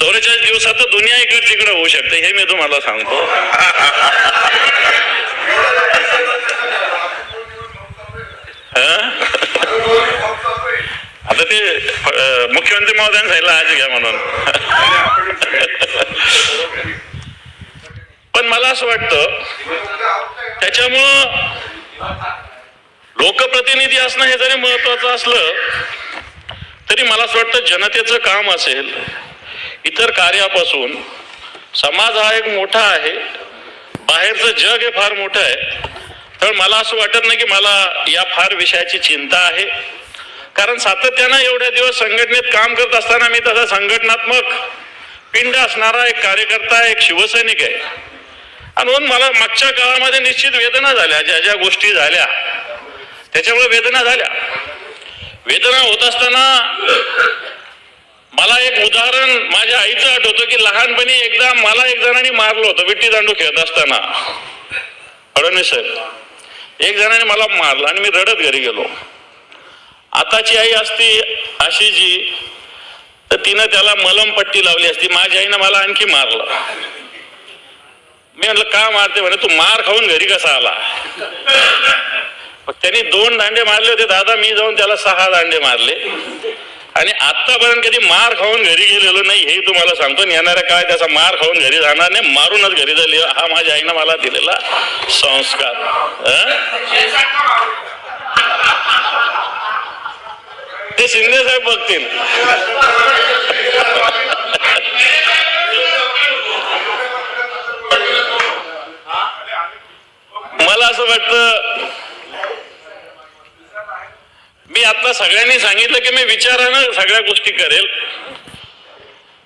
चौवेचाळीस दिवसात दुनिया इकडे तिकडे होऊ शकते हे मी तुम्हाला सांगतो. आता ते मुख्यमंत्री महोदयांनी सांगितलं आज घ्या म्हणून. पण मला असं वाटतं त्याच्यामुळं लोकप्रतिनिधी असणं हे जरी महत्वाचं असलं तरी मला असं वाटतं जनतेचं काम असेल. इतर कार्यापासून समाज हा एक मोठा आहे. बाहेरचं जग हे फार मोठं आहे. तर मला असं वाटत नाही की मला या फार विषयाची चिंता आहे. कारण सातत्यानं एवढ्या दिवस संघटनेत काम करत असताना मी तसा संघटनात्मक पिंड असणारा एक कार्यकर्ता एक शिवसैनिक आहे. आणि म्हणून मला मागच्या काळामध्ये निश्चित वेदना झाल्या ज्या ज्या गोष्टी झाल्या. त्याच्यामुळे वेदना झाल्या. वेदना होत असताना मला एक उदाहरण माझ्या आईचं आठवतं की लहानपणी एकदा मला एक जणांनी मारलं होतं विट्टी दांडू खेळत असताना. फडणवीस साहेब एक जणाने मला मारलं आणि मी रडत घरी गेलो. आताची आई असती अशी जी तर तिनं त्याला मलम पट्टी लावली असती माझ्या आईनं मला आणखी मारलं. मी म्हटलं का मारते? म्हणे तू मार खाऊन घरी कसा आला? त्यांनी दोन दांडे मारले होते दादा मी जाऊन त्याला सहा दांडे मारले. आणि आतापर्यंत कधी मार खाऊन घरी गेलेलो नाही हे तुम्हाला सांगतो. येणाऱ्या काय त्याचा मार खाऊन घरी जाणार नाही मारूनच घरी झाली हा माझ्या आईनं मला दिलेला संस्कार. ते शिंदे साहेब बघतील. मला असं वाटतं मी आता सगळ्यांनी सांगितलं की मी विचारानं सगळ्या गोष्टी करेल.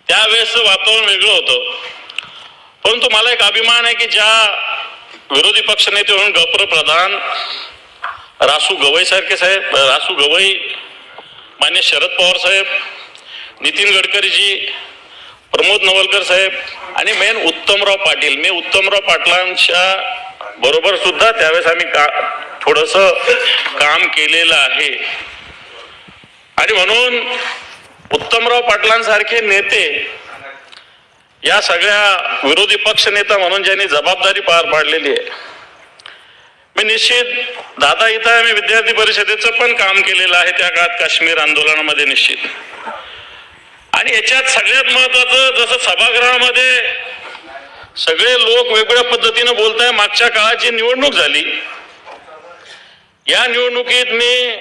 त्यावेळेस वातावरण वेगळं होतं. परंतु मला एक अभिमान आहे की ज्या विरोधी पक्ष नेते म्हणून गप्र प्रधान रासू गवई सारखे साहेब रासू गवई मान्य शरद पवार साहेब नितीन गडकरीजी प्रमोद नवलकर साहेब आणि मेन उत्तमराव पाटील. मी उत्तमराव पाटलांच्या बरोबर सुद्धा त्यावेळेस आम्ही का थोडस काम केलेलं आहे. आणि म्हणून उत्तमराव पाटलांसारखे नेते या सगळ्या विरोधी पक्ष नेता म्हणून ज्यांनी जबाबदारी पार पाडलेली आहे. मी निश्चित दादा इथं आहे, मी विद्यार्थी परिषदेचं पण काम केलेलं आहे त्या काळात काश्मीर आंदोलनामध्ये निश्चित. आणि याच्यात सगळ्यात महत्वाचं जसं सभागृहामध्ये सगळे लोक वेगळ्या पद्धतीनं बोलताय मागच्या काळात जी निवडणूक झाली या निवडणुकीत मी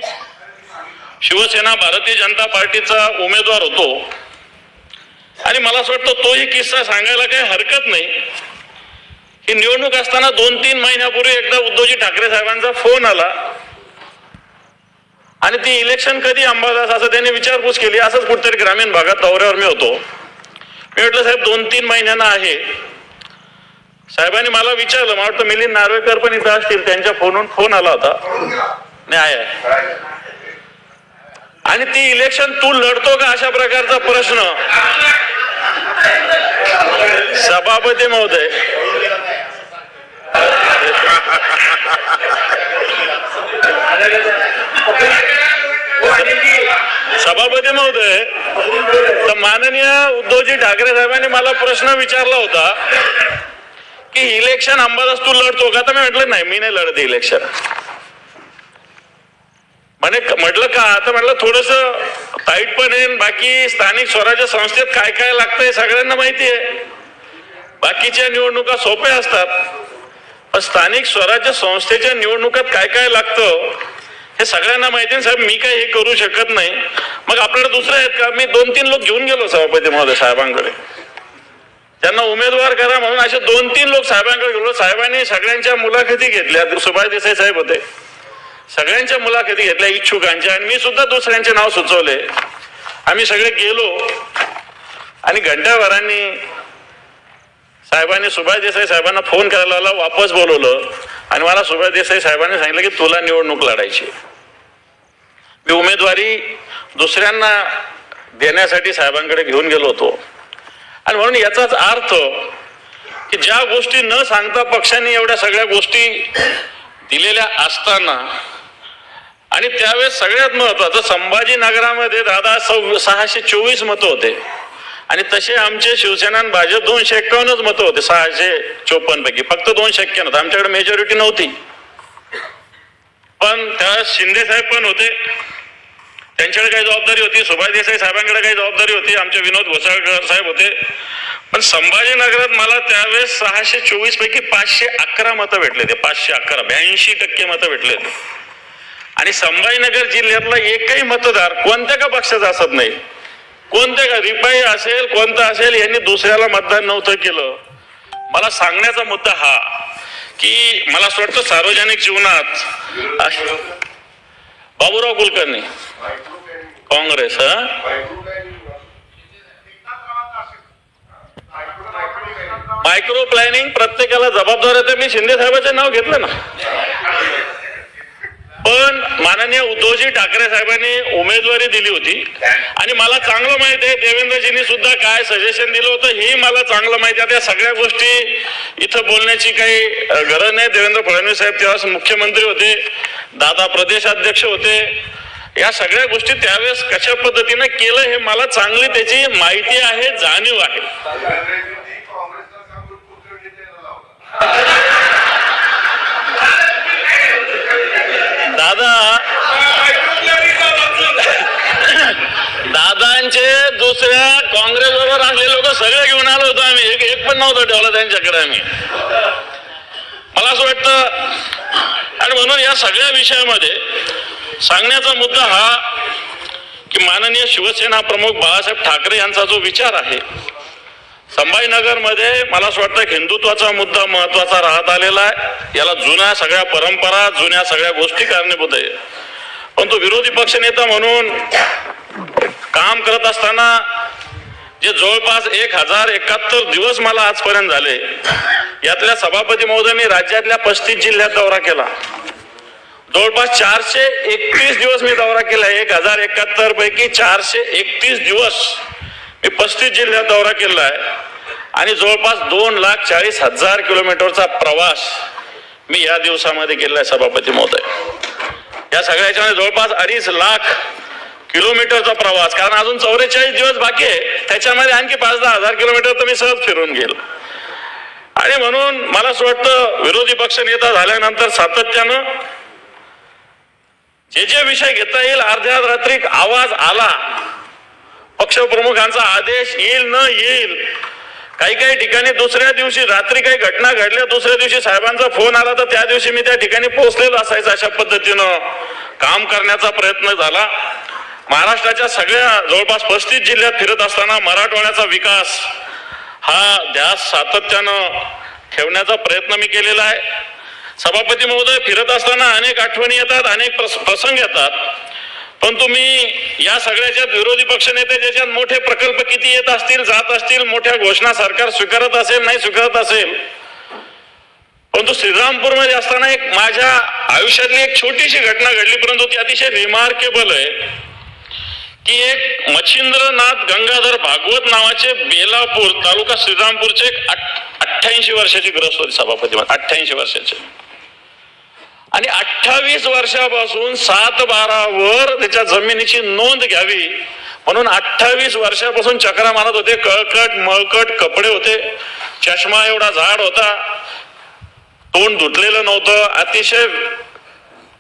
शिवसेना भारतीय जनता पार्टीचा उमेदवार होतो. आणि मला असं वाटतं तोही किस्सा सांगायला काही हरकत नाही. ही निवडणूक असताना दोन तीन महिन्यापूर्वी एकदा उद्धवजी ठाकरे साहेबांचा फोन आला. आणि ती इलेक्शन कधी अंबादास असं त्यांनी विचारपूस केली असंच कुठेतरी ग्रामीण भागात दौऱ्यावर मी होतो. मी म्हटलं साहेब दोन तीन महिन्यानं आहे. साहेबांनी मला विचारलं मला वाटतं मिलिंद नार्वेकर पण इथं असतील त्यांच्या फोनवरून फोन आला होता. न्याय आणि ती इलेक्शन तू लढतो का अशा प्रकारचा प्रश्न? सभापती महोदय. सभापती महोदय तर माननीय उद्धवजी ठाकरे साहेबांनी मला प्रश्न विचारला होता. की इलेक्शन अंबादास तू लढतो का? तर मी म्हटलं नाही मी नाही लढत इलेक्शन म्हणे म्हटलं का? तर म्हटलं थोडस टाईट पण आहे. बाकी स्थानिक स्वराज्य संस्थेत काय काय लागतंय सगळ्यांना माहिती आहे. बाकीच्या निवडणुका सोप्या असतात. पण स्थानिक स्वराज्य संस्थेच्या निवडणुकात काय काय लागतं हे सगळ्यांना माहिती आहे. साहेब मी काय हे करू शकत नाही. मग आपल्याला दुसरे आहेत का? मी दोन तीन लोक घेऊन गेलो सभापती महोदय साहेबांकडे. त्यांना उमेदवार करा म्हणून असे दोन तीन लोक साहेबांकडे गेलो. साहेबांनी सगळ्यांच्या मुलाखती घेतल्या. सुभाष देसाई साहेब होते. सगळ्यांच्या मुलाखती घेतल्या इच्छुकांच्या. आणि मी सुद्धा दुसऱ्यांचे नाव सुचवले. आम्ही सगळे गेलो. आणि घंटाभरांनी साहेबांनी सुभाष देसाई साहेबांना फोन करायला लावला वापस बोलवलं. आणि मला सुभाष देसाई साहेबांनी सांगितलं की तुला निवडणूक लढायची मी उमेदवारी दुसऱ्यांना देण्यासाठी साहेबांकडे घेऊन गेलो होतो. आणि म्हणून याचाच अर्थ की ज्या गोष्टी न सांगता पक्षांनी एवढ्या सगळ्या गोष्टी दिलेल्या असताना आणि त्यावेळेस सगळ्यात महत्वाचं संभाजीनगरामध्ये दादा सौ सहाशे चोवीस मतं होते. आणि तसे आमचे शिवसेना आणि भाजप दोनशे एक्कावन्नच मतं होते सहाशे चोपन्न पैकी. फक्त दोनशे एक्क्याण्णव आमच्याकडे मेजॉरिटी नव्हती. पण त्यावेळेस शिंदे साहेब पण होते. त्यांच्याकडे काही जबाबदारी होती. सुभाष देसाई साहेबांकडे काही जबाबदारी होती. आमचे विनोद घोसाळकर साहेब होते. पण संभाजीनगरात मला त्यावेळेस सहाशे चोवीस पैकी पाचशे अकरा मतं भेटले ते पाचशे अकरा ब्याऐंशी टक्के मतं भेटले होते. आणि संभाजीनगर जिल्ह्यातला एकही मतदार कोणत्या का पक्षाचा असत नाही? कोणत्या का रिपाई असेल कोणतं असेल यांनी दुसऱ्याला मतदान नव्हतं केलं. मला सांगण्याचा मुद्दा हा की मला असं वाटतं सार्वजनिक जीवनात बाबूराव कुलकर्णी. काँग्रेस हा? मायक्रो प्लॅनिंग प्रत्येकाला जबाबदार आहे मी शिंदे साहेबांचे नाव घेतलं ना. पण माननीय उद्धवजी ठाकरे साहेबांनी उमेदवारी दिली होती. आणि मला चांगलं माहिती आहे देवेंद्रजींनी सुद्धा काय सजेशन दिलं होतं हे मला चांगलं माहिती आहे. त्या सगळ्या गोष्टी इथं बोलण्याची काही गरज नाही. देवेंद्र फडणवीस साहेब तेव्हा मुख्यमंत्री होते. दादा प्रदेशाध्यक्ष होते. या सगळ्या गोष्टी त्यावेळेस कशा पद्धतीने केलं हे मला चांगली त्याची माहिती आहे जाणीव आहे. दादा दादांचे दुसऱ्या काँग्रेस बरोबर असलेले लोक सगळे घेऊन आलो होतो आम्ही. एक एक पण नव्हतं ठेवलं त्यांच्याकडे आम्ही. मला असं वाटतं आणि म्हणून या सगळ्या विषयामध्ये सांगण्याचा मुद्दा हा की माननीय शिवसेना प्रमुख बाळासाहेब ठाकरे यांचा जो विचार आहे संभाजीनगरमध्ये मला असं वाटतं की हिंदुत्वाचा मुद्दा महत्त्वाचा राहत आलेला आहे. याला जुन्या सगळ्या परंपरा जुन्या सगळ्या गोष्टी कारणीभूत आहे. पण तो विरोधी पक्षनेता म्हणून काम करत असताना जे जवळपास एक हजार एकाहत्तर दिवस मला आजपर्यंत झाले यातल्या सभापती महोदयांनी राज्यातल्या पस्तीस जिल्ह्यात दौरा केला. जवळपास चारशे एकतीस दिवस मी दौरा केला. एक हजार एकाहत्तर पैकी चारशे एकतीस दिवस मी पस्तीस जिल्ह्यात दौरा केला आहे. आणि जवळपास दोन लाख चाळीस हजार किलोमीटरचा प्रवास मी या दिवसामध्ये केला आहे सभापती महोदय. या सगळ्याच्या जवळपास अडीच लाख किलोमीटरचा प्रवास कारण अजून चौवेचाळीस दिवस बाकी आहे. त्याच्यामध्ये आणखी पाच दहा हजार किलोमीटर तर मी सहज फिरून गेलो आणि म्हणून मला असं वाटतं विरोधी पक्ष नेता झाल्यानंतर सातत्यानं जे जे विषय घेता येईल अर्ध्या रात्री आवाज आला. पक्षप्रमुखांचा आदेश येईल न येईल. काही काही ठिकाणी दुसऱ्या दिवशी रात्री काही घटना घडल्या दुसऱ्या दिवशी साहेबांचा फोन आला तर त्या दिवशी मी त्या ठिकाणी पोहोचलेलो असायचं अशा पद्धतीनं. काम करण्याचा प्रयत्न झाला. महाराष्ट्राच्या सगळ्या जवळपास पस्तीस जिल्ह्यात फिरत असताना मराठवाड्याचा विकास हा ध्यास सातत्यानं ठेवण्याचा प्रयत्न मी केलेला आहे. सभापती महोदय फिरत असताना अनेक आठवणी येतात अनेक प्रस- प्रसंग येतात. पण तुम्ही या सगळ्याच्या विरोधी पक्षनेते ज्याच्यात मोठे प्रकल्प किती येत असतील जात असतील मोठ्या घोषणा सरकार स्वीकारत असेल नाही स्वीकारत असेल. परंतु श्रीरामपूरमध्ये असताना एक माझ्या आयुष्यातली एक छोटीशी घटना घडली परंतु ती अतिशय रिमार्केबल आहे. की एक मच्छिंद्रनाथ गंगाधर भागवत नावाचे बेलापूर तालुका श्रीरामपूरचे एक अठ्ठ्याऐंशी वर्षाचे ग्रस्त होती सभापती अठ्ठ्याऐंशी वर्षाचे. आणि अठ्ठावीस वर्षापासून सात बारावर त्याच्या जमिनीची नोंद घ्यावी. म्हणून अठ्ठावीस वर्षापासून चक्रा मारत होते कळकट मळकट कपडे होते चष्मा एवढा झाड होता. तोंड धुतलेलं नव्हतं. अतिशय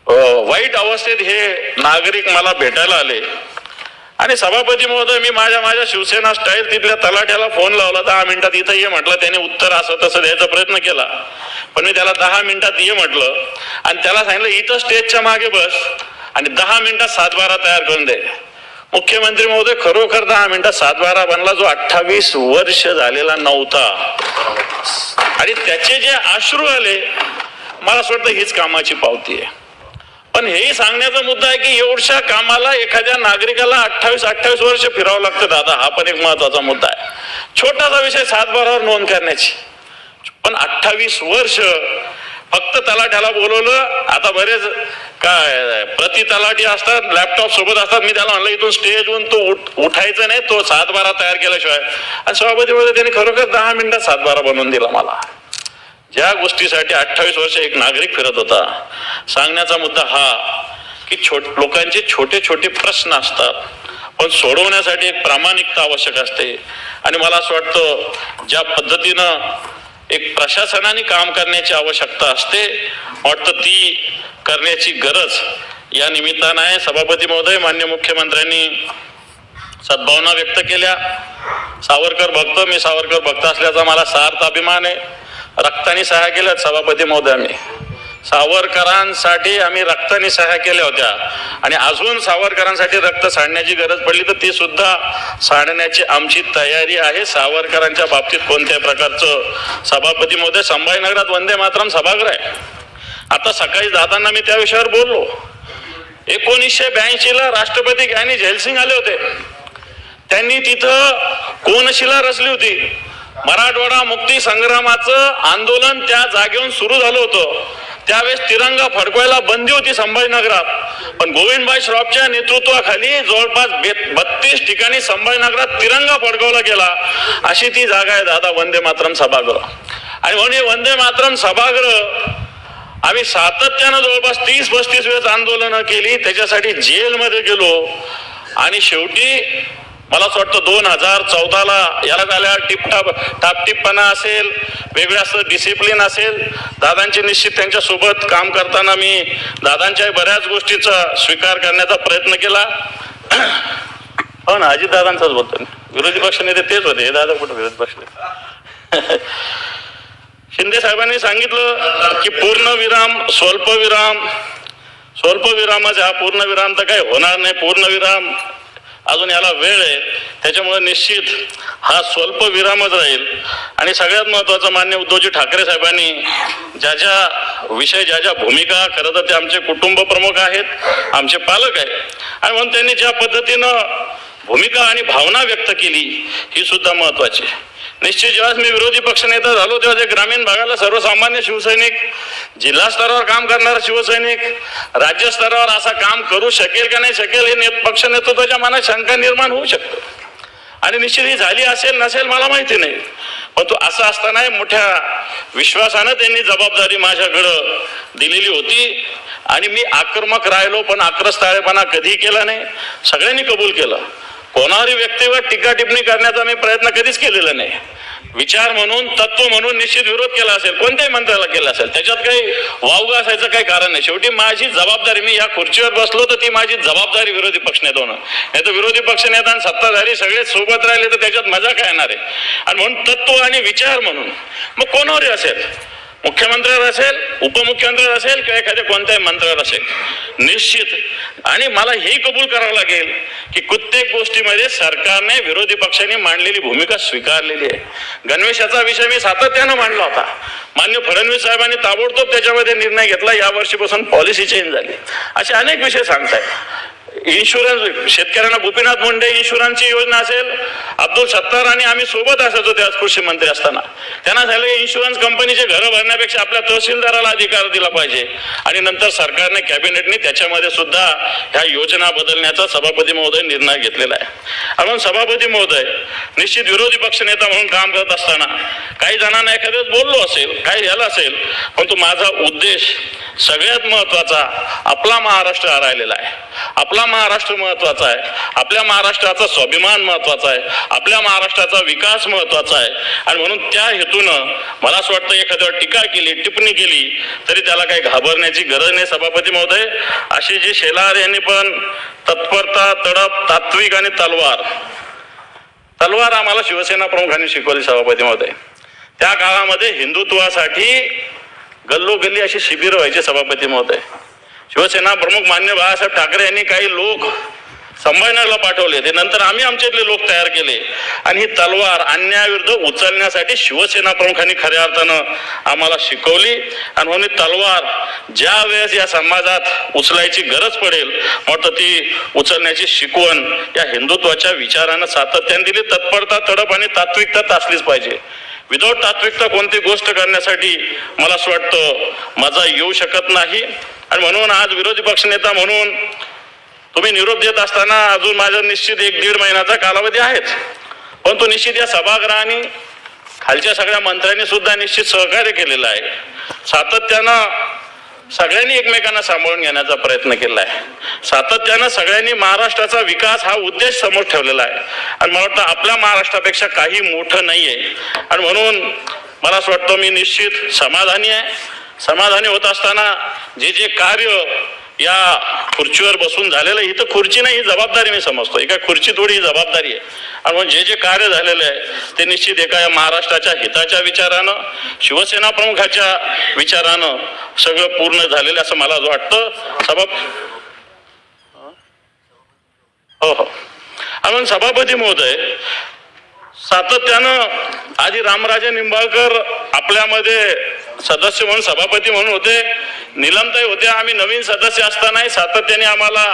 वाईट अवस्थेत हे नागरिक मला भेटायला आले. आणि सभापती महोदय मी माझ्या माझ्या शिवसेना स्टाईल तिथल्या तलाट्याला फोन लावला. दहा मिनिटात इथं ये म्हटलं. त्याने उत्तर असं तसं द्यायचा प्रयत्न केला. पण मी त्याला दहा मिनिटात ये म्हटलं. आणि त्याला सांगितलं इथं स्टेजच्या मागे बस आणि दहा मिनिटात सातबारा तयार करून दे. मुख्यमंत्री महोदय खरोखर दहा मिनिटात सातबारा बनला जो अठ्ठावीस वर्ष झालेला नव्हता. आणि त्याचे जे अश्रू आले मला असं वाटतं हीच कामाची पावती आहे. पण हेही सांगण्याचा मुद्दा आहे की एवढ्या कामाला एखाद्या नागरिकाला अठ्ठावीस अठ्ठावीस वर्ष फिरावं लागतं दादा. हा पण एक महत्त्वाचा मुद्दा आहे. छोटासा विषय सातबारावर नोंद करण्याची. पण अठ्ठावीस वर्ष फक्त तलाठ्याला बोलवलं आता बरेच काय प्रति तलाठी असतात लॅपटॉप सोबत असतात. मी त्याला म्हणलं इथून स्टेजवरून तो उठ उठायचा नाही तो सातबारा तयार केल्याशिवाय. आणि सभापती मध्ये त्यांनी खरोखर दहा मिनिटात सातबारा बनवून दिला मला. ज्या गोष्टीसाठी अठ्ठावीस वर्ष एक नागरिक फिरत होता सांगण्याचा मुद्दा हा की छोट लोकांचे छोटे छोटे प्रश्न असतात पण सोडवण्यासाठी एक प्रामाणिकता आवश्यक असते. आणि मला असं वाटतं ज्या पद्धतीनं एक प्रशासनाने काम करण्याची आवश्यकता असते वाटतं ती करण्याची गरज या निमित्तानं आहे. सभापती महोदय मान्य मुख्यमंत्र्यांनी सद्भावना व्यक्त केल्या. सावरकर भक्त मी सावरकर भक्त असल्याचा मला सार्थ अभिमान आहे. रक्ताने सहाय्य केल्या सभापती महोदयांनी सावरकरांसाठी आम्ही रक्ताने सहाय्य केल्या होत्या. आणि अजून सावरकरांसाठी रक्त सांडण्याची गरज पडली तर ती सुद्धा सांडण्याची आमची तयारी आहे. सावरकरांच्या बाबतीत कोणत्याही प्रकारचं सभापती महोदय संभाजीनगरात वंदे मातरम सभागृह आहे. आता सकाळी दादांना मी त्या विषयावर बोललो. एकोणीसशे ब्याऐंशीला राष्ट्रपती ज्ञानी झैलसिंग आले होते. त्यांनी तिथं कोनशिला रचली होती. मराठवाडा मुक्ती संग्रामाचं आंदोलन त्या जागेहून सुरू झालं होतं. त्यावेळेस तिरंगा फडकवायला बंदी होती संभाजीनगरात. पण गोविंदभाई श्रॉफच्या नेतृत्वाखाली जवळपास बत्तीस ठिकाणी संभाजीनगरात तिरंगा फडकवला गेला. अशी ती जागा आहे दादा वंदे मातरम सभागृह. आणि म्हणजे वंदे मातरम सभागृह आम्ही सातत्यानं जवळपास तीस पस्तीस वेळेस आंदोलनं केली. त्याच्यासाठी जेलमध्ये गेलो. आणि शेवटी मला असं वाटतं दोन हजार चौदाला याला झाल्या टिपटाप टापटिपणा असेल वेगळं असं डिसिप्लिन असेल. दादांची निश्चित त्यांच्यासोबत काम करताना मी दादांच्या बऱ्याच गोष्टीचा स्वीकार करण्याचा प्रयत्न केला. हो ना अजित दादांचाच बोलतो विरोधी पक्ष नेते तेच होते. हे दादा कुठं विरोधी पक्ष नेते? शिंदे साहेबांनी सांगितलं की पूर्ण विराम स्वल्प विराम. स्वल्प हा पूर्ण विराम तर काही होणार नाही. पूर्ण विराम अजून याला वेळ आहे. त्याच्यामुळे निश्चित हा स्वल्प विरामच राहील. आणि सगळ्यात महत्वाचं मान्य उद्धवजी ठाकरे साहेबांनी ज्या ज्या विषय ज्या ज्या भूमिका खरं तर ते आमचे कुटुंब प्रमुख आहेत आमचे पालक आहेत. आणि म्हणून त्यांनी ज्या पद्धतीनं भूमिका आणि भावना व्यक्त केली ही सुद्धा महत्वाची आहे. निश्चित जेव्हा मी विरोधी पक्षनेता झालो तेव्हा ते ग्रामीण भागाला सर्वसामान्य शिवसैनिक जिल्हा स्तरावर काम करणारा शिवसैनिक राज्य स्तरावर असा काम करू शकेल का नाही शकेल हे ने- पक्ष नेतृत्वाच्या मनात शंका निर्माण होऊ शकतो. आणि निश्चित ही झाली असेल नसेल मला माहिती नाही. परंतु असं असताना मोठ्या विश्वासानं त्यांनी जबाबदारी माझ्याकडं दिलेली होती. आणि मी आक्रमक राहिलो पण आक्रस्ताळेपणा कधी केला नाही. सगळ्यांनी कबूल केलं. कोणावरही व्यक्तीवर टीका टिप्पणी करण्याचा मी प्रयत्न कधीच केलेला नाही. विचार म्हणून तत्व म्हणून निश्चित विरोध केला असेल कोणत्याही मंत्र्याला केला असेल त्याच्यात काही वावगा असायचं काही कारण नाही. शेवटी माझी जबाबदारी मी या खुर्चीवर बसलो तर ती माझी जबाबदारी विरोधी पक्ष नेतो नाही तर विरोधी पक्ष नेता आणि सत्ताधारी सगळे सोबत राहिले तर त्याच्यात मजा काय येणार आहे? आणि म्हणून तत्व आणि विचार म्हणून मग कोणावरही असेल मुख्यमंत्र्यावर असेल उपमुख्यमंत्र्यावर असेल किंवा एखाद्या कोणत्याही मंत्र्यात असेल. निश्चित. आणि मला हे कबूल करावं लागेल की प्रत्येक गोष्टीमध्ये सरकारने विरोधी पक्षाने मांडलेली भूमिका स्वीकारलेली आहे. गणवेशाचा विषय मी सातत्यानं मांडला होता. मान्य फडणवीस साहेबांनी ताबडतोब त्याच्यामध्ये निर्णय घेतला. या वर्षीपासून पॉलिसी चेंज झाली. असे अनेक विषय सांगतायत. इन्शुरन्स शेतकऱ्यांना गोपीनाथ मुंडे इन्शुरन्सची योजना असेल अब्दुल सत्तार आणि आम्ही सोबत असायचो त्या कृषी मंत्री असताना. त्यांना झालं इन्शुरन्स कंपनीचे घरं भरण्यापेक्षा आपल्या तहसीलदाराला अधिकार दिला पाहिजे. आणि नंतर सरकारने कॅबिनेटने त्याच्यामध्ये सुद्धा ह्या योजना बदलण्याचा सभापती महोदय निर्णय घेतलेला आहे. म्हणून सभापती महोदय निश्चित विरोधी पक्षनेता म्हणून काम करत असताना काही जणांना एखाद्याच बोललो असेल काही झालं असेल पण तो माझा उद्देश सगळ्यात महत्त्वाचा आपला महाराष्ट्र राहिलेला आहे. आपला महाराष्ट्र महत्त्वाचा आहे. आपल्या महाराष्ट्राचा स्वाभिमान महत्त्वाचा आहे. आपल्या महाराष्ट्राचा विकास महत्त्वाचा आहे. आणि म्हणून त्या हेतूनं मला असं वाटतं एखाद्यावर टीका केली टिप्पणी केली तरी त्याला काही घाबरण्याची गरज नाही. सभापती महोदय अशी जी शेलार यांनी पण तत्परता तडप तात्विक आणि तलवार तलवार आम्हाला शिवसेना प्रमुखांनी शिकवली सभापती महोदय. त्या काळामध्ये हिंदुत्वासाठी गल्लोगल्ली अशी शिबिर व्हायची सभापती महोदय. शिवसेना प्रमुख मान्य बाळासाहेब ठाकरे यांनी काही लोक संभाजीनगरला पाठवले. ते नंतर आम्ही आमच्यातले लोक तयार केले. आणि ही तलवार अन्यायाविरुद्ध उचलण्यासाठी शिवसेना प्रमुखांनी खऱ्या अर्थानं आम्हाला शिकवली. आणि म्हणून तलवार ज्या वेळेस या समाजात उचलायची गरज पडेल म्हटलं ती उचलण्याची शिकवण या हिंदुत्वाच्या विचारानं सातत्याने दिली. तत्परता तडप आणि तात्विकता असलीच पाहिजे. विदाऊट तात्विकता कोणती गोष्ट करण्यासाठी मला असं वाटतं मजा येऊ शकत नाही. आणि म्हणून आज विरोधी पक्षनेता म्हणून तुम्ही निरोप देत असताना अजून माझा निश्चित एक दीड महिन्याचा कालावधी आहेच. पण तो निश्चित या सभागृहाने खालच्या सगळ्या मंत्र्यांनी सुद्धा निश्चित सहकार्य केलेलं आहे. सातत्यानं सगळ्यांनी एकमेकांना सांभाळून घेण्याचा प्रयत्न केला आहे सातत्यानं सगळ्यांनी महाराष्ट्राचा विकास हा उद्देश समोर ठेवलेला आहे. आणि मला वाटतं आपल्या महाराष्ट्रापेक्षा काही मोठं नाही आहे आणि म्हणून मला असं वाटतं मी निश्चित समाधानी आहे. समाधानी होत असताना जे जे कार्य या खुर्चीवर बसून झालेलं आहे, ही तर खुर्ची नाही ही जबाबदारी मी समजतो. एका खुर्ची थोडी ही जबाबदारी आहे. आणि म्हणून जे जे कार्य झालेलं आहे ते निश्चित एका या महाराष्ट्राच्या हिताच्या विचारानं शिवसेना प्रमुखाच्या विचारानं सगळं पूर्ण झालेलं असं मला वाटतं. सभा हो हो. आणि म्हणून सभापती महोदय सातत्यानं आधी रामराजे निंबाळकर आपल्यामध्ये सदस्य म्हणून सभापती म्हणून होते. निलमताई होत्या आम्ही नवीन सदस्य असतानाही सातत्याने आम्हाला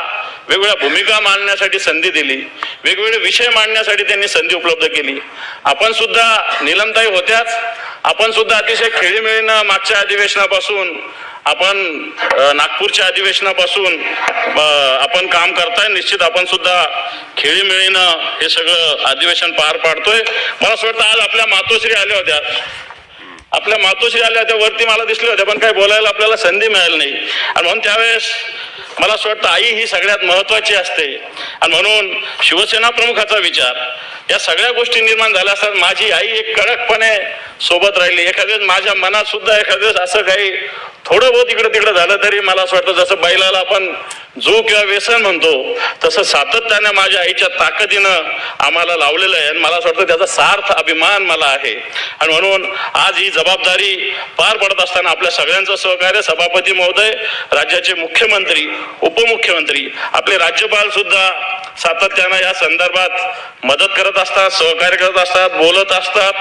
वेगवेगळ्या भूमिका मांडण्यासाठी संधी दिली. वेगवेगळे विषय मांडण्यासाठी त्यांनी संधी उपलब्ध केली. आपण सुद्धा निलमताई होत्याच. आपण सुद्धा अतिशय खेळीमेळीनं मागच्या अधिवेशनापासून आपण नागपूरच्या अधिवेशनापासून आपण काम करताय. निश्चित आपण सुद्धा खेळीमेळीनं हे सगळं अधिवेशन पार पाडतोय. मला असं वाटतं आज आपल्या मातोश्री आल्या होत्या. आपल्या मातोश्री आल्या होत्या वरती मला दिसल्या होत्या पण काही बोलायला आपल्याला संधी मिळाली नाही. आणि म्हणून त्यावेळेस मला असं वाटतं आई ही सगळ्यात महत्वाची असते. आणि म्हणून शिवसेना प्रमुखाचा विचार या सगळ्या गोष्टी निर्माण झाल्या असतात. माझी आई एक कडकपणे सोबत राहिली. एखाद्या माझ्या मनात सुद्धा एखाद्या असं काही थोडं बहुत इकडे तिकडे झालं तरी मला असं वाटतं जसं बैलाला आपण जो किंवा व्यसन म्हणतो तसं सातत्याने माझ्या आईच्या ताकदीनं आम्हाला लावलेलं आहे. आणि मला असं वाटतं त्याचा सार्थ अभिमान मला आहे. आणि म्हणून आज ही जबाबदारी पार पडत असताना आपल्या सगळ्यांचं सहकार्य सभापती महोदय राज्याचे मुख्यमंत्री उपमुख्यमंत्री आपले राज्यपाल सुद्धा सातत्यानं या संदर्भात मदत करत असतात सहकार्य करत असतात बोलत असतात.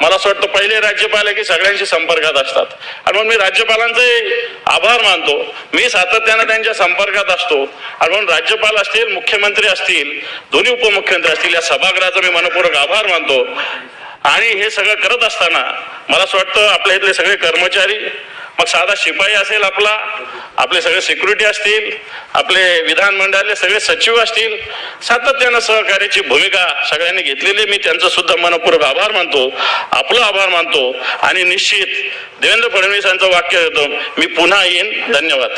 मला असं वाटतं पहिले राज्यपाल आहे की सगळ्यांशी संपर्कात असतात. आणि म्हणून मी राज्यपालांचे आभार मानतो. मी सातत्यानं त्यांच्या संपर्कात असतो. आणि म्हणून राज्यपाल असतील मुख्यमंत्री असतील दोन्ही उपमुख्यमंत्री असतील या सभागृहाचा मी मनपूर्वक आभार मानतो. आणि हे सगळं करत असताना मला असं वाटतं आपल्या इथले सगळे कर्मचारी मग साधा शिपाई असेल आपला आपले सगळे सिक्युरिटी असतील आपले विधानमंडळातले सगळे सचिव असतील सातत्यानं सहकार्याची भूमिका सगळ्यांनी घेतलेली मी त्यांचा सुद्धा मनपूर्वक आभार मानतो आपलं आभार मानतो आणि निश्चित देवेंद्र फडणवीस यांचं वाक्य देतो. मी पुन्हा येईन. धन्यवाद.